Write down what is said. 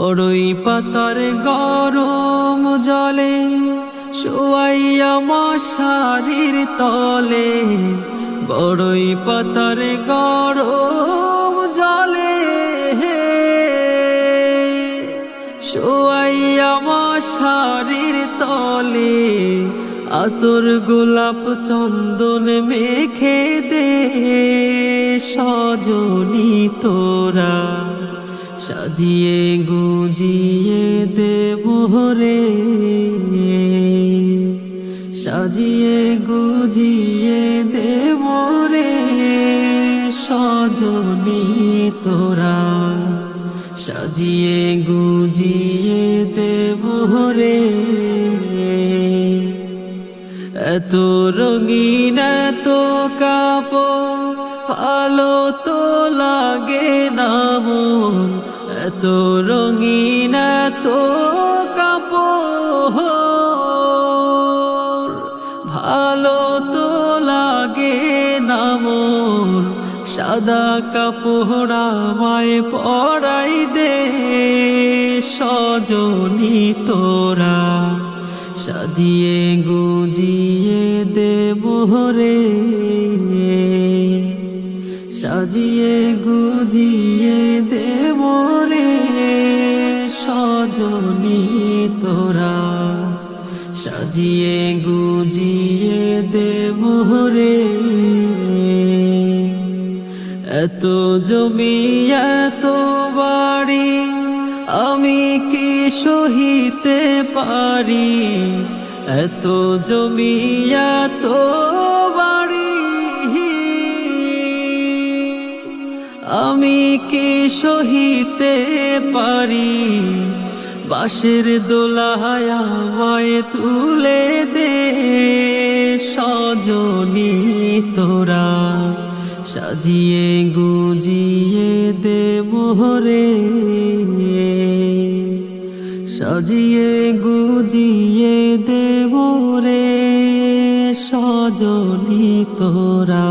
বড়ই পাতার গরম জলে শোয়াইয়া মশারির তলে, বড়ই পাতার গরম জলে শোয়াইয়া মশারির তলে, আতর গোলাপ চন্দন মেখে দে সজনি তোরা। সাজিয়ে গুজিয়ে দেব রে সাজিয়ে গুজিয়ে দেব রে। সজনি তোরা। সাজিয়ে গুজিয়ে দেব রে এত রঙিন, এত কাপড় ভালো তো লাগে না এত রঙিন, এত কাপড়। ভালো তো লাগে না মন, সাদা কাপড় আমায় পরাই দে। সজনি তোরা, সাজিয়ে গুজিয়ে দেব রে। সাজিয়ে গুজিয়ে দেব রে, সজনি তোরা। সাজিয়ে গুজিয়ে দেব রে, এত জমি, এত বাড়ি, আমি কি সহিতে পারি? এত জমি, এত সহিতে পারি। বাঁশের দোলায় তুলে দে সজনি তোরা। সাজিয়ে গুজিয়ে দে রে সাজিয়ে গুজিয়ে দে মোরে সজনি তোরা।